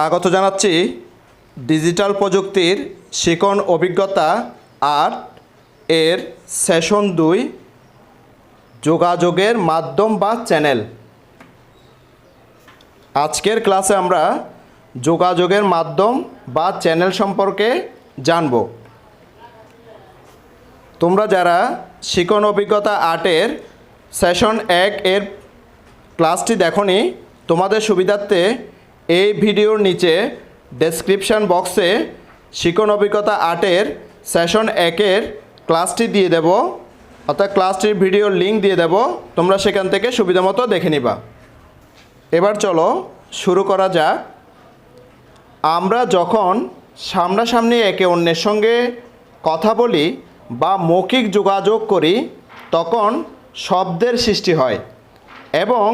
স্বাগত জানাচ্ছি, ডিজিটাল প্রযুক্তির শিকন অভিজ্ঞতা আট এর সেশন দুই যোগাযোগের মাধ্যম বা চ্যানেল। আজকের ক্লাসে আমরা যোগাযোগের মাধ্যম বা চ্যানেল সম্পর্কে জানব। তোমরা যারা শিকন অভিজ্ঞতা আটের সেশন এক এর ক্লাসটি দেখনি, তোমাদের সুবিধার্থে এই ভিডিওর নিচে ডেসক্রিপশান বক্সে শিকন অভিজ্ঞতা আটের সেশন একের ক্লাসটি দিয়ে দেব। অর্থাৎ ক্লাসটির ভিডিওর লিঙ্ক দিয়ে দেব। তোমরা সেখান থেকে সুবিধা মতো দেখে নিবা। এবার চলো শুরু করা যাক। আমরা যখন সামনাসামনি একে অন্যের সঙ্গে কথা বলি বা মৌখিক যোগাযোগ করি, তখন শব্দের সৃষ্টি হয় এবং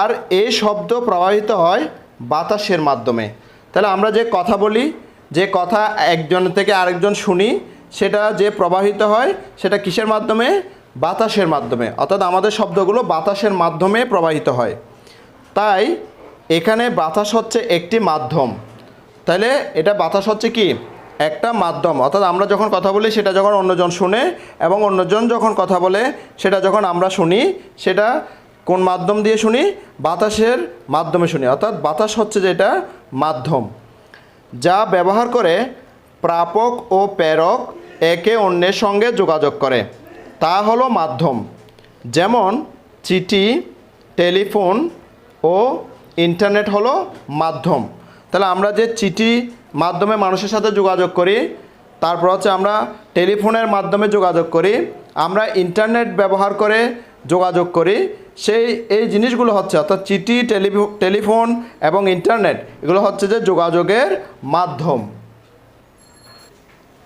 আর এই শব্দ প্রবাহিত হয় বাতাসের মাধ্যমে। তাহলে আমরা যে কথা বলি, যে কথা একজন থেকে আরেকজন শুনি, সেটা যে প্রবাহিত হয়, সেটা কিসের মাধ্যমে? বাতাসের মাধ্যমে। অর্থাৎ আমাদের শব্দগুলো বাতাসের মাধ্যমে প্রবাহিত হয়। তাই এখানে বাতাস হচ্ছে একটি মাধ্যম। তাহলে এটা বাতাস হচ্ছে কি? একটা মাধ্যম। অর্থাৎ আমরা যখন কথা বলি, সেটা যখন অন্যজন শুনে এবং অন্যজন যখন কথা বলে, সেটা যখন আমরা শুনি, সেটা কোন মাধ্যম দিয়ে শুনি? বাতাসের মাধ্যমে শুনি। অর্থাৎ বাতাস হচ্ছে যেটা মাধ্যম। যা ব্যবহার করে প্রাপক ও প্রেরক একে অন্যের সঙ্গে যোগাযোগ করে। তা হলো মাধ্যম। যেমন চিঠি, টেলিফোন ও ইন্টারনেট হলো মাধ্যম। তাহলে আমরা যে চিঠি মাধ্যমে মানুষের সাথে যোগাযোগ করি, তারপর হচ্ছে আমরা টেলিফোনের মাধ্যমে যোগাযোগ করি, আমরা ইন্টারনেট ব্যবহার করে যোগাযোগ করি। সেই, এই জিনিসগুলো হচ্ছে অর্থাৎ চিঠি, টেলিফো, টেলিফোন এবং ইন্টারনেট, এগুলো হচ্ছে যে যোগাযোগের মাধ্যম।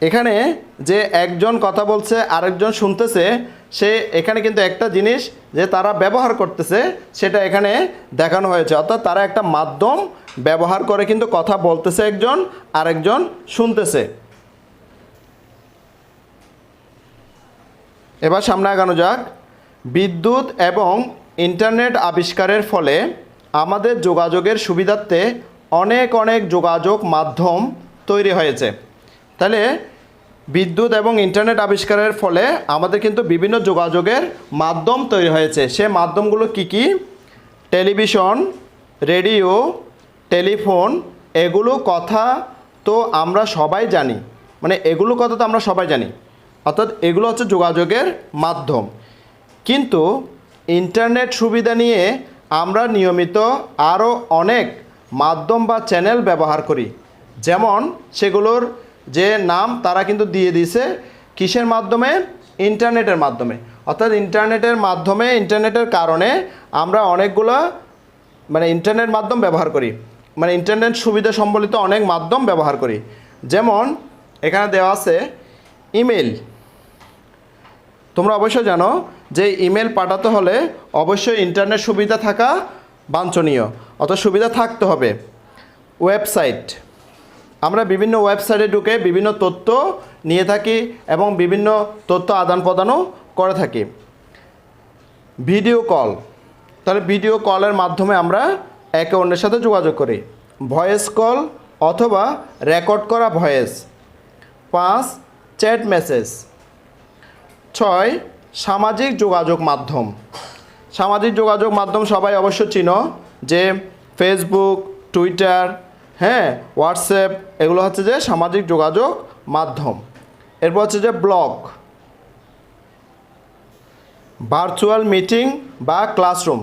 এখানে যে একজন কথা বলছে, আরেকজন শুনতেছে, সে এখানে কিন্তু একটা জিনিস যে তারা ব্যবহার করতেছে, সেটা এখানে দেখানো হয়েছে। অর্থাৎ তারা একটা মাধ্যম ব্যবহার করে কিন্তু কথা বলতেছে একজন, আরেকজন শুনতেছে। এবার সামনে আগানো যাক। বিদ্যুৎ এবং ইন্টারনেট আবিষ্কারের ফলে আমাদের যোগাযোগের সুবিধার্থে অনেক অনেক যোগাযোগ মাধ্যম তৈরি হয়েছে। তাহলে বিদ্যুৎ এবং ইন্টারনেট আবিষ্কারের ফলে আমাদের কিন্তু বিভিন্ন যোগাযোগের মাধ্যম তৈরি হয়েছে। সে মাধ্যমগুলো কি কি? টেলিভিশন, রেডিও, টেলিফোন, এগুলো কথা তো আমরা সবাই জানি। মানে এগুলো কথা তো আমরা সবাই জানি। অর্থাৎ এগুলো হচ্ছে যোগাযোগের মাধ্যম। কিন্তু ইন্টারনেট সুবিধা নিয়ে আমরা নিয়মিত আরও অনেক মাধ্যম বা চ্যানেল ব্যবহার করি। যেমন সেগুলোর যে নাম তারা কিন্তু দিয়ে দিয়েছে কিসের মাধ্যমে? ইন্টারনেটের মাধ্যমে। অর্থাৎ ইন্টারনেটের মাধ্যমে, ইন্টারনেটের কারণে আমরা অনেকগুলো মানে ইন্টারনেট মাধ্যম ব্যবহার করি। মানে ইন্টারনেট সুবিধা সম্বলিত অনেক মাধ্যম ব্যবহার করি। যেমন এখানে দেওয়া আছে ইমেল তোমরা অবশ্যই জানো যে ইমেল পাঠাতে হলে অবশ্যই ইন্টারনেট সুবিধা থাকা বাঞ্ছনীয় অত সুবিধা থাকতে হবে। ওয়েবসাইট। আমরা বিভিন্ন ওয়েবসাইটে ঢুকে বিভিন্ন তথ্য নিয়ে থাকি এবং বিভিন্ন তথ্য আদান প্রদানও করে থাকি। Video call. তাহলে ভিডিও কলের মাধ্যমে আমরা একে অন্যের সাথে যোগাযোগ করি। ভয়েস কল অথবা রেকর্ড করা ভয়েস। পাঁচ, চ্যাট মেসেজ। ছয়, সামাজিক যোগাযোগ মাধ্যম। সামাজিক যোগাযোগ মাধ্যম সবাই অবশ্য চিনো, যে ফেসবুক টুইটার হ্যাঁ হোয়াটসঅ্যাপ এগুলো হচ্ছে যে সামাজিক যোগাযোগ মাধ্যম। এরপর হচ্ছে যে ব্লগ ভার্চুয়াল মিটিং বা ক্লাসরুম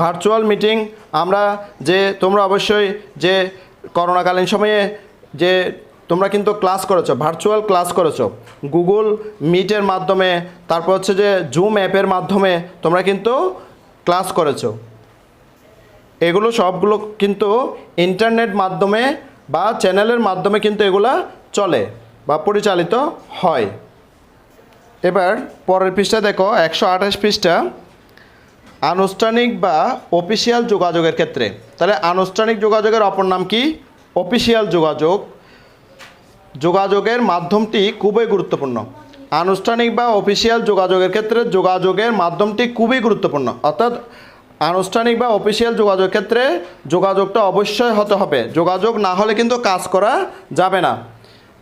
ভার্চুয়াল মিটিং আমরা যে, তোমরা অবশ্যই যে করোনাকালীন সময়ে যে তোমরা কিন্তু ক্লাস করেছ ভার্চুয়াল ক্লাস করেছ। গুগল মিটের মাধ্যমে, তারপর হচ্ছে যে জুম অ্যাপের মাধ্যমে তোমরা কিন্তু ক্লাস করেছ। এগুলো সবগুলো কিন্তু ইন্টারনেট মাধ্যমে বা চ্যানেলের মাধ্যমে কিন্তু এগুলা চলে বা পরিচালিত হয়। এবার পরের পৃষ্ঠা দেখো, একশো আঠাশ পৃষ্ঠা। আনুষ্ঠানিক বা অফিসিয়াল যোগাযোগের ক্ষেত্রে। তাহলে আনুষ্ঠানিক যোগাযোগের অপর নাম কি? অফিসিয়াল যোগাযোগ। যোগাযোগের মাধ্যমটি খুবই গুরুত্বপূর্ণ। আনুষ্ঠানিক বা অফিসিয়াল যোগাযোগের ক্ষেত্রে যোগাযোগের মাধ্যমটি খুবই গুরুত্বপূর্ণ। অর্থাৎ আনুষ্ঠানিক বা অফিসিয়াল যোগাযোগ ক্ষেত্রে যোগাযোগটা অবশ্যই হতে হবে। যোগাযোগ না হলে কিন্তু কাজ করা যাবে না।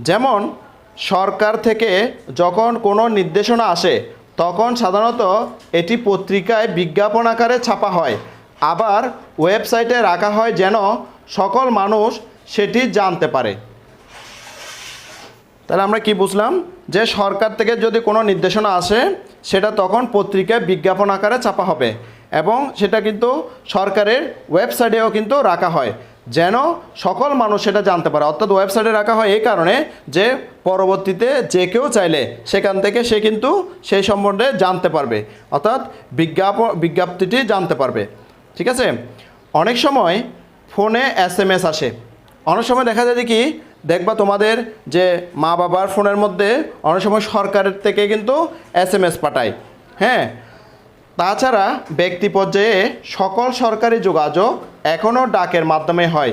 যেমন, সরকার থেকে যখন কোনো নির্দেশনা আসে, তখন সাধারণত এটি পত্রিকায় বিজ্ঞাপন আকারে ছাপা হয়। আবার ওয়েবসাইটে রাখা হয় যেন সকল মানুষ সেটি জানতে পারে। তাহলে আমরা কি বুঝলাম? যে সরকার থেকে যদি কোনো নির্দেশনা আসে, সেটা তখন পত্রিকায় বিজ্ঞাপন আকারে ছাপা হবে এবং সেটা কিন্তু সরকারের ওয়েবসাইটেও কিন্তু রাখা হয় যেন সকল মানুষ সেটা জানতে পারে। অর্থাৎ ওয়েবসাইটে রাখা হয় এই কারণে যে পরবর্তীতে যে কেউ চাইলে সেখান থেকে সে কিন্তু সেই সম্বন্ধে জানতে পারবে। অর্থাৎ বিজ্ঞাপ, বিজ্ঞপ্তিটি জানতে পারবে। ঠিক আছে? অনেক সময় ফোনে এস এম এস আসে। অনেক সময় দেখা যায় কি দেখবা তোমাদের যে মা বাবার ফোনের মধ্যে অনেক সময় সরকারের থেকে কিন্তু এস এম এস পাঠায় হ্যাঁ? তাছাড়া ব্যক্তি পর্যায়ে সকল সরকারি যোগাযোগ এখনও ডাকের মাধ্যমে হয়।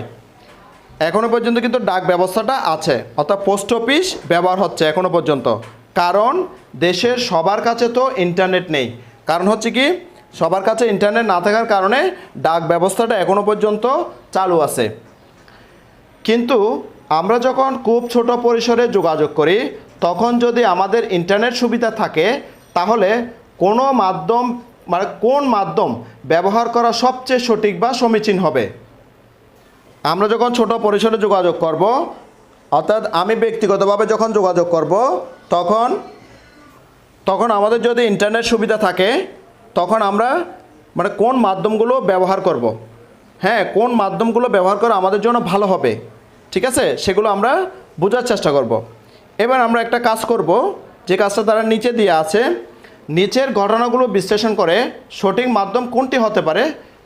এখনও পর্যন্ত কিন্তু ডাক ব্যবস্থাটা আছে, অর্থাৎ পোস্ট অফিস ব্যবহার হচ্ছে এখনও পর্যন্ত। কারণ দেশের সবার কাছে তো ইন্টারনেট নেই। কারণ হচ্ছে কি, সবার কাছে ইন্টারনেট না থাকার কারণে ডাক ব্যবস্থাটা এখনও পর্যন্ত চালু আছে। কিন্তু আমরা যখন খুব ছোট পরিসরে যোগাযোগ করি, তখন যদি আমাদের ইন্টারনেট সুবিধা থাকে, তাহলে কোনো মাধ্যম মানে কোন মাধ্যম ব্যবহার করা সবচেয়ে সঠিক বা সমীচীন হবে আমরা যখন ছোট পরিসরে যোগাযোগ করব, অর্থাৎ আমি ব্যক্তিগতভাবে যখন যোগাযোগ করব, তখন তখন আমাদের যদি ইন্টারনেট সুবিধা থাকে, তখন আমরা মানে কোন মাধ্যমগুলো ব্যবহার করব। হ্যাঁ কোন মাধ্যমগুলো ব্যবহার করা আমাদের জন্য ভালো হবে ঠিক আছে? সেগুলো আমরা বোঝার চেষ্টা করব। এবার আমরা একটা কাজ করব। যে কাজটা তারা নিচে দিয়ে আছে, নিচের ঘটনাগুলো বিশ্লেষণ করে সঠিক মাধ্যম কোনটি হতে পারে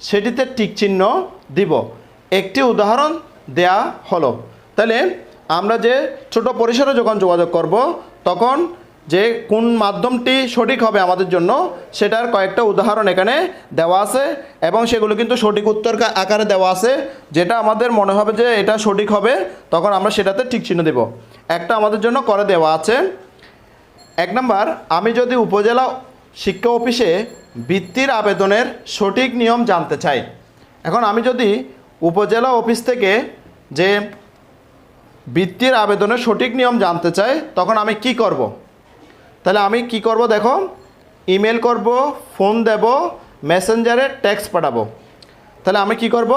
সেটিতে টিক চিহ্ন দিব। একটি উদাহরণ দেয়া হলো। তাহলে আমরা যে ছোট পরিসরে যখন যোগাযোগ করব, তখন যে কোন মাধ্যমটি সঠিক হবে আমাদের জন্য, সেটার কয়েকটা উদাহরণ এখানে দেওয়া আছে এবং সেগুলো কিন্তু সঠিক উত্তর আকারে দেওয়া আছে। যেটা আমাদের মনে হবে যে এটা সঠিক হবে, তখন আমরা সেটাতে ঠিক চিহ্ন দেব। একটা আমাদের জন্য করে দেওয়া আছে। এক নাম্বার, আমি যদি উপজেলা শিক্ষা অফিসে বৃত্তির আবেদনের সঠিক নিয়ম জানতে চাই, এখন আমি যদি উপজেলা অফিস থেকে যে বৃত্তির আবেদনের সঠিক নিয়ম জানতে চাই, তখন আমি কি করব। তাহলে আমি কি করব দেখো ইমেল করব ফোন দেব মেসেঞ্জারে টেক্সট পাঠাবো তাহলে আমি কি করব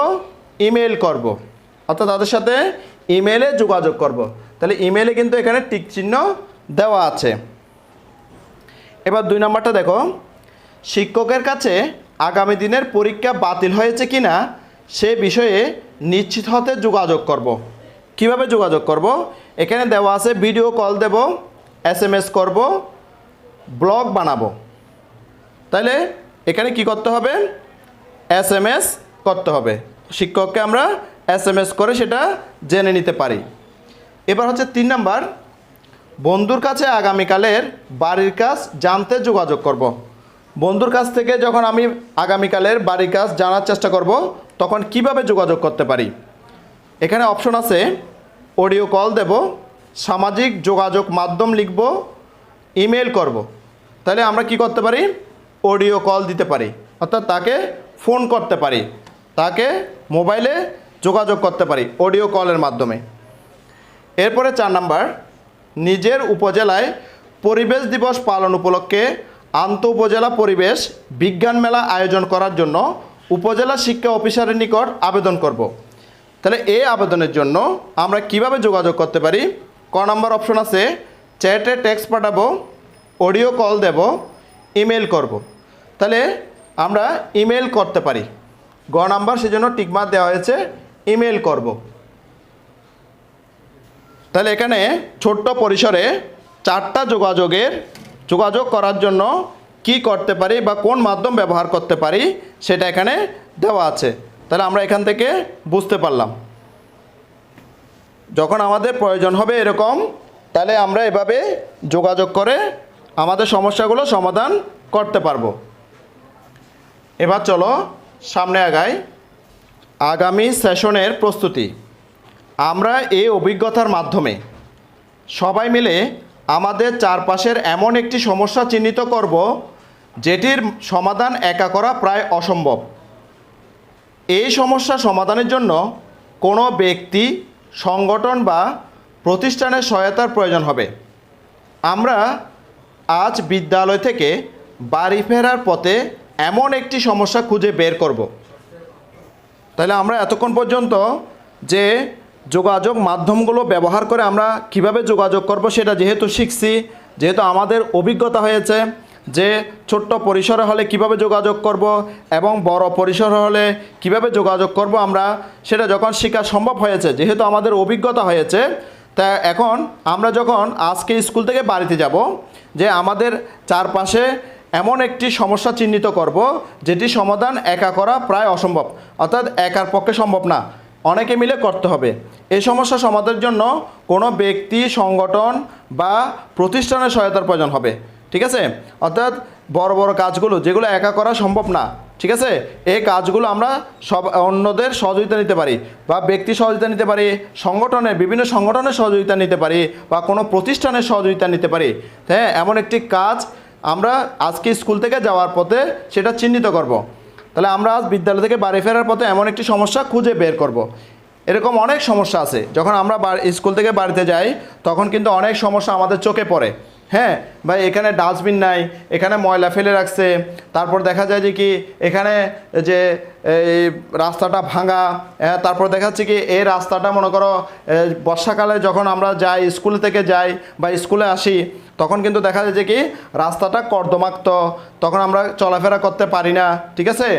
ইমেল করব। অর্থাৎ তাদের সাথে ইমেলে যোগাযোগ করব। তাহলে ইমেলে কিন্তু এখানে টিক চিহ্ন দেওয়া আছে এবার দুই নম্বরটা দেখো, শিক্ষকের কাছে আগামী দিনের পরীক্ষা বাতিল হয়েছে কি না সে বিষয়ে নিশ্চিত হতে যোগাযোগ করব। কীভাবে যোগাযোগ করব এখানে দেওয়া আছে ভিডিও কল দেব এস এম এস করব ব্লগ বানাবো। তাহলে এখানে কি করতে হবে? এস এম এস করতে হবে। শিক্ষককে আমরা এস এম এস করে সেটা জেনে নিতে পারি। এবার হচ্ছে তিন নাম্বার। বন্ধুর কাছে আগামীকালের বাড়ির কাজ জানতে যোগাযোগ করব। বন্ধুর কাছ থেকে যখন আমি আগামীকালের বাড়ির কাজ জানার চেষ্টা করব, তখন কীভাবে যোগাযোগ করতে পারি? এখানে অপশন আছে, অডিও কল দেব, সামাজিক যোগাযোগ মাধ্যম লিখব ইমেল করব। তাহলে আমরা কি করতে পারি? অডিও কল দিতে পারি। অর্থাৎ তাকে ফোন করতে পারি। তাকে মোবাইলে যোগাযোগ করতে পারি, অডিও কলের মাধ্যমে। এরপরে চার নাম্বার, নিজের উপজেলায় পরিবেশ দিবস পালন উপলক্ষে আন্ত উপজেলা পরিবেশ বিজ্ঞান মেলা আয়োজন করার জন্য উপজেলা শিক্ষা অফিসারের নিকট আবেদন করব। তাহলে এই আবেদনের জন্য আমরা কীভাবে যোগাযোগ করতে পারি? ক নাম্বার অপশন আছে চ্যাটে টেক্সট পাঠাবো অডিও কল দেব ইমেল করব। তাহলে আমরা ইমেল করতে পারি গ নাম্বার সেজন্য টিকমার দেওয়া হয়েছে ইমেল করব। তাহলে এখানে ছোট্ট পরিসরে চারটা যোগাযোগের, যোগাযোগ করার জন্য কি করতে পারি বা কোন মাধ্যম ব্যবহার করতে পারি সেটা এখানে দেওয়া আছে তাহলে আমরা এখান থেকে বুঝতে পারলাম যখন আমাদের প্রয়োজন হবে এরকম তাহলে আমরা এভাবে যোগাযোগ করে আমাদের সমস্যাগুলো সমাধান করতে পারব। এবার চলো সামনে আগাই। আগামী সেশনের প্রস্তুতি। আমরা এই অভিজ্ঞতার মাধ্যমে সবাই মিলে আমাদের চারপাশের এমন একটি সমস্যা চিহ্নিত করব, যেটির সমাধান একা করা প্রায় অসম্ভব। এই সমস্যা সমাধানের জন্য কোনো ব্যক্তি, সংগঠন বা প্রতিষ্ঠানের সহায়তার প্রয়োজন হবে। আমরা আজ বিদ্যালয় থেকে বাড়ি ফেরার পথে এমন একটি সমস্যা খুঁজে বের করব। তাহলে আমরা এতক্ষণ পর্যন্ত যে যোগাযোগ মাধ্যমগুলো ব্যবহার করে আমরা কীভাবে যোগাযোগ করব সেটা যেহেতু শিখছি, যেহেতু আমাদের অভিজ্ঞতা হয়েছে যে ছোট্ট পরিসরে হলে কীভাবে যোগাযোগ করব এবং বড় পরিসর হলে কীভাবে যোগাযোগ করব আমরা, সেটা যখন শেখা সম্ভব হয়েছে, যেহেতু আমাদের অভিজ্ঞতা হয়েছে তা এখন আমরা যখন আজকে স্কুল থেকে বাড়িতে যাব, যে আমাদের চারপাশে এমন একটি সমস্যা চিহ্নিত করব, যেটি সমাধান একা করা প্রায় অসম্ভব। অর্থাৎ একার পক্ষে সম্ভব না। অনেকে মিলে করতে হবে। এই সমস্যা সমাধানের জন্য কোনো ব্যক্তি, সংগঠন বা প্রতিষ্ঠানের সহায়তার প্রয়োজন হবে। ঠিক আছে? অর্থাৎ বড় বড় কাজগুলো, যেগুলো একা করা সম্ভব না ঠিক আছে এই কাজগুলো আমরা সব অন্যদের সহযোগিতা নিতে পারি বা ব্যক্তি সহযোগিতা নিতে পারি, সংগঠনের বিভিন্ন সংগঠনের সহযোগিতা নিতে পারি বা কোনো প্রতিষ্ঠানের সহযোগিতা নিতে পারি হ্যাঁ এমন একটি কাজ আমরা আজকে স্কুল থেকে যাওয়ার পথে সেটা চিহ্নিত করব। তাহলে আমরা আজ বিদ্যালয় থেকে বাড়ি ফেরার পথে এমন একটি সমস্যা খুঁজে বের করব। এরকম অনেক সমস্যা আছে যখন আমরা স্কুল থেকে বাড়িতে যাই, তখন কিন্তু অনেক সমস্যা আমাদের চোখে পড়ে হ্যাঁ ভাই এখানে ডাস্টবিন নাই এখানে ময়লা ফেলে রাখছে। তারপর দেখা যায় যে কি এখানে যে এই রাস্তাটা ভাঙা হ্যাঁ, তারপর দেখা যাচ্ছে কি এই রাস্তাটা মনে করো বর্ষাকালে যখন আমরা যাই স্কুল থেকে যাই বা স্কুলে আসি তখন কিন্তু দেখা যায় যে কি রাস্তাটা কর্দমাক্ত তখন আমরা চলাফেরা করতে পারি না ঠিক আছে?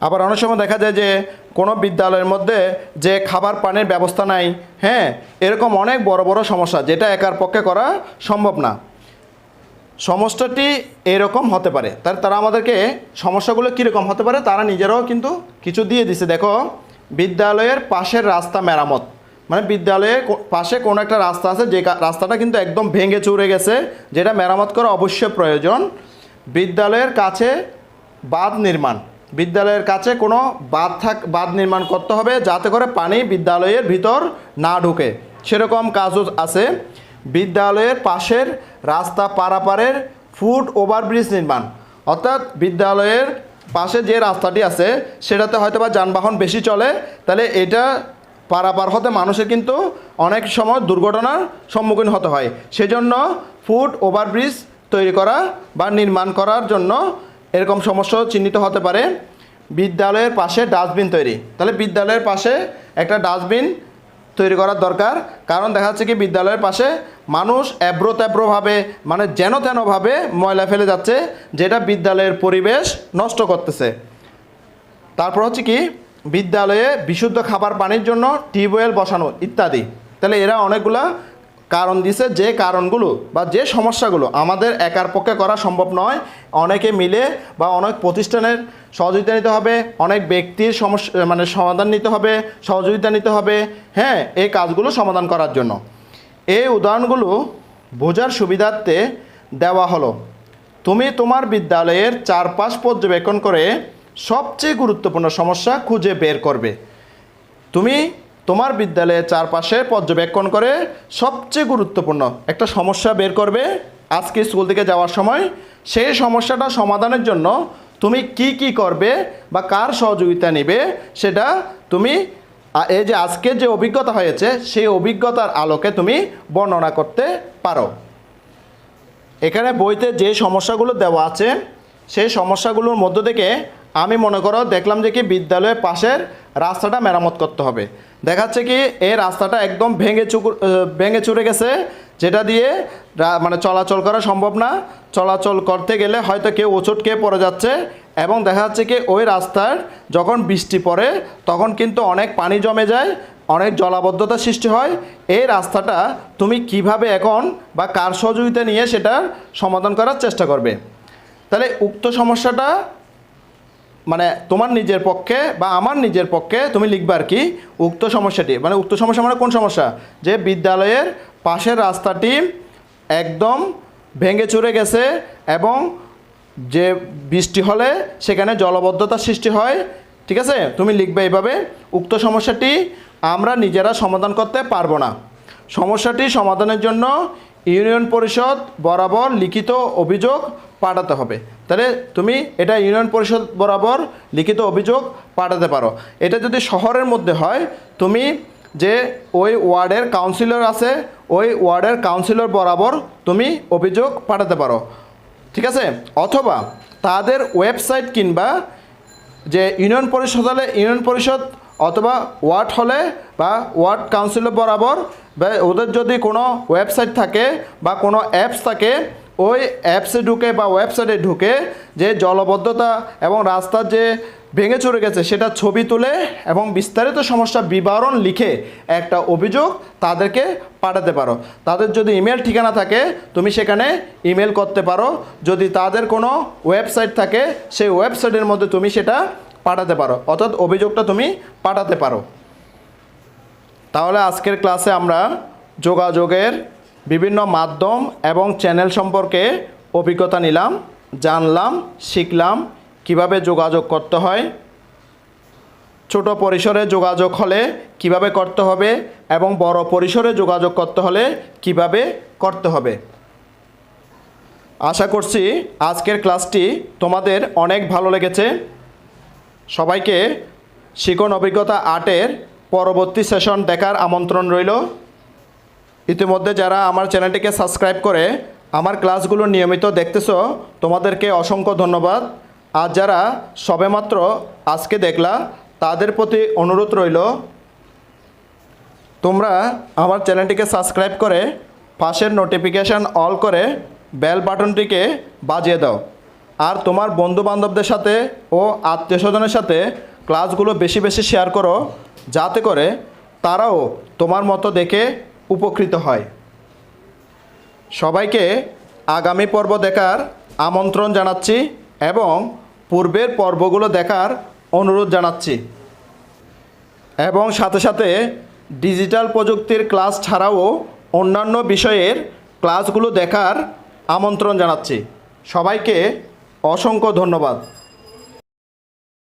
আবার অনেক সময় দেখা যায় যে কোনো বিদ্যালয়ের মধ্যে যে খাবার পানির ব্যবস্থা নাই হ্যাঁ এরকম অনেক বড় বড় সমস্যা যেটা একার পক্ষে করা সম্ভব না। সমস্যাটি এরকম হতে পারে। তার তারা আমাদেরকে সমস্যাগুলো কীরকম হতে পারে তারা নিজেরাও কিন্তু কিছু দিয়ে দিছে। দেখো, বিদ্যালয়ের পাশের রাস্তা মেরামত। মানে বিদ্যালয়ের কো- পাশে কোনো একটা রাস্তা আছে যে রাস্তাটা কিন্তু একদম ভেঙে চুরে গেছে, যেটা মেরামত করা অবশ্যই প্রয়োজন। বিদ্যালয়ের কাছে বাঁধ নির্মাণ। বিদ্যালয়ের কাছে কোনো বাঁধ থাক, বাঁধ নির্মাণ করতে হবে যাতে করে পানি বিদ্যালয়ের ভিতর না ঢুকে। সেরকম কাজও আছে। বিদ্যালয়ের পাশের রাস্তা পারাপারের ফুট ওভারব্রিজ নির্মাণ। অর্থাৎ বিদ্যালয়ের পাশে যে রাস্তাটি আছে, সেটাতে হয়তো বা যানবাহন বেশি চলে, তাহলে এটা পারাপার হতে মানুষের কিন্তু অনেক সময় দুর্ঘটনার সম্মুখীন হতে হয়। সেজন্য ফুট ওভারব্রিজ তৈরি করা বা নির্মাণ করার জন্য এরকম সমস্যা চিহ্নিত হতে পারে। বিদ্যালয়ের পাশে ডাস্টবিন তৈরি। তাহলে বিদ্যালয়ের পাশে একটা ডাস্টবিন তৈরি করার দরকার। কারণ দেখা যাচ্ছে কি, বিদ্যালয়ের পাশে মানুষ এব্রো মানে যেন তেনভাবে ময়লা ফেলে যাচ্ছে, যেটা বিদ্যালয়ের পরিবেশ নষ্ট করতেছে। তারপর হচ্ছে কি, বিদ্যালয়ে বিশুদ্ধ খাবার পানির জন্য টিউবওয়েল বসানো ইত্যাদি। তাহলে এরা অনেকগুলা কারণ দিছে যে কারণগুলো বা যে সমস্যাগুলো আমাদের একার পক্ষে করা সম্ভব নয়। অনেকে মিলে বা অনেক প্রতিষ্ঠানের সহযোগিতা নিতে হবে, অনেক ব্যক্তির সমস্যা মানে সমাধান নিতে হবে, সহযোগিতা নিতে হবে হ্যাঁ এই কাজগুলো সমাধান করার জন্য। এই উদাহরণগুলো বোঝার সুবিধার্থে দেওয়া হলো। তুমি তোমার বিদ্যালয়ের চারপাশ পর্যবেক্ষণ করে সবচেয়ে গুরুত্বপূর্ণ সমস্যা খুঁজে বের করবে। তুমি তোমার বিদ্যালয়ের চারপাশে পর্যবেক্ষণ করে সবচেয়ে গুরুত্বপূর্ণ একটা সমস্যা বের করবে আজকে স্কুল থেকে যাওয়ার সময়। সেই সমস্যাটা সমাধানের জন্য তুমি কি কি করবে বা কার সহযোগিতা নেবে সেটা তুমি এই যে আজকে যে অভিজ্ঞতা হয়েছে সেই অভিজ্ঞতার আলোকে তুমি বর্ণনা করতে পারো। এখানে বইতে যে সমস্যাগুলো দেওয়া আছে, সেই সমস্যাগুলোর মধ্য থেকে আমি মনে করো দেখলাম যে কি বিদ্যালয়ের পাশের রাস্তাটা মেরামত করতে হবে। দেখাচ্ছে কি, এই রাস্তাটা একদম ভেঙে চুকুর ভেঙে চুরে গেছে, যেটা দিয়ে মানে চলাচল করা সম্ভব না। চলাচল করতে গেলে হয়তো কেউ ওচট খেয়ে পড়ে যাচ্ছে এবং দেখা যাচ্ছে কি, ওই রাস্তার যখন বৃষ্টি পড়ে, তখন কিন্তু অনেক পানি জমে যায়, অনেক জলাবদ্ধতা সৃষ্টি হয়। এই রাস্তাটা তুমি কীভাবে এখন বা কার সহযোগিতা নিয়ে সেটার সমাধান করার চেষ্টা করবে? তাহলে উক্ত সমস্যাটা মানে তোমার নিজের পক্ষে বা আমার নিজের পক্ষে তুমি লিখবে আর কি, উক্ত সমস্যাটি। মানে উক্ত সমস্যা মানে কোন সমস্যা? যে বিদ্যালয়ের পাশের রাস্তাটি একদম ভেঙে চুরে গেছে এবং যে বৃষ্টি হলে সেখানে জলবদ্ধতা সৃষ্টি হয়, ঠিক আছে? তুমি লিখবে এইভাবে, উক্ত সমস্যাটি আমরা নিজেরা সমাধান করতে পারব না। সমস্যাটি সমাধানের জন্য ইউনিয়ন পরিষদ বরাবর লিখিত অভিযোগ পাঠাতে হবে। তাহলে তুমি এটা ইউনিয়ন পরিষদ বরাবর লিখিত অভিযোগ পাঠাতে পারো। এটা যদি শহরের মধ্যে হয়, তুমি যে ওই ওয়ার্ডের কাউন্সিলর আছে, ওই ওয়ার্ডের কাউন্সিলর বরাবর তুমি অভিযোগ পাঠাতে পারো। ঠিক আছে? অথবা তাদের ওয়েবসাইট কিংবা যে ইউনিয়ন পরিষদ হলে ইউনিয়ন পরিষদ অথবা ওয়ার্ড হলে বা ওয়ার্ড কাউন্সিলর বরাবর ওদের যদি কোনো ওয়েবসাইট থাকে বা কোনো অ্যাপস থাকে, ওই অ্যাপসে ঢুকে বা ওয়েবসাইটে ঢুকে যে জলবদ্ধতা এবং রাস্তার যে ভেঙে চড়ে গেছে সেটা ছবি তুলে এবং বিস্তারিত সমস্যা বিবরণ লিখে একটা অভিযোগ তাদেরকে পাঠাতে পারো। তাদের যদি ইমেল ঠিকানা থাকে, তুমি সেখানে ইমেল করতে পারো। যদি তাদের কোনো ওয়েবসাইট থাকে, সেই ওয়েবসাইটের মধ্যে তুমি সেটা পাঠাতে পারো। অর্থাৎ অভিযোগটা তুমি পাঠাতে পারো। তাহলে আজকের ক্লাসে আমরা যোগাযোগের বিভিন্ন মাধ্যম এবং চ্যানেল সম্পর্কে অভিজ্ঞতা নিলাম, জানলাম, শিখলাম, কীভাবে যোগাযোগ করতে হয়, ছোট পরিসরে যোগাযোগ হলে কীভাবে করতে হবে এবং বড় পরিসরে যোগাযোগ করতে হলে কীভাবে করতে হবে। আশা করছি আজকের ক্লাসটি তোমাদের অনেক ভালো লেগেছে। সবাইকে শিকন অভিজ্ঞতা আটের পরবর্তী সেশন দেখার আমন্ত্রণ রইল। ইতিমধ্যে যারা আমার চ্যানেলটিকে সাবস্ক্রাইব করে আমার ক্লাসগুলো নিয়মিত দেখতেছো, তোমাদেরকে অসংখ্য ধন্যবাদ। আর যারা সবেমাত্র আজকে দেখলা, তাদের প্রতি অনুরোধ রইল, তোমরা আমার চ্যানেলটিকে সাবস্ক্রাইব করে পাশের নোটিফিকেশান অল করে বেল বাটনটিকে বাজিয়ে দাও। আর তোমার বন্ধু বান্ধবদের সাথে ও আত্মীয় স্বজনের সাথে ক্লাসগুলো বেশি বেশি শেয়ার করো। যাতে করে তারাও তোমার মতো দেখে উপকৃত হয়। সবাইকে আগামী পর্ব দেখার আমন্ত্রণ জানাচ্ছি এবং পূর্বের পর্বগুলো দেখার অনুরোধ জানাচ্ছি। এবং সাথে সাথে ডিজিটাল প্রযুক্তির ক্লাস ছাড়াও অন্যান্য বিষয়ের ক্লাসগুলো দেখার আমন্ত্রণ জানাচ্ছি। সবাইকে অসংখ্য ধন্যবাদ।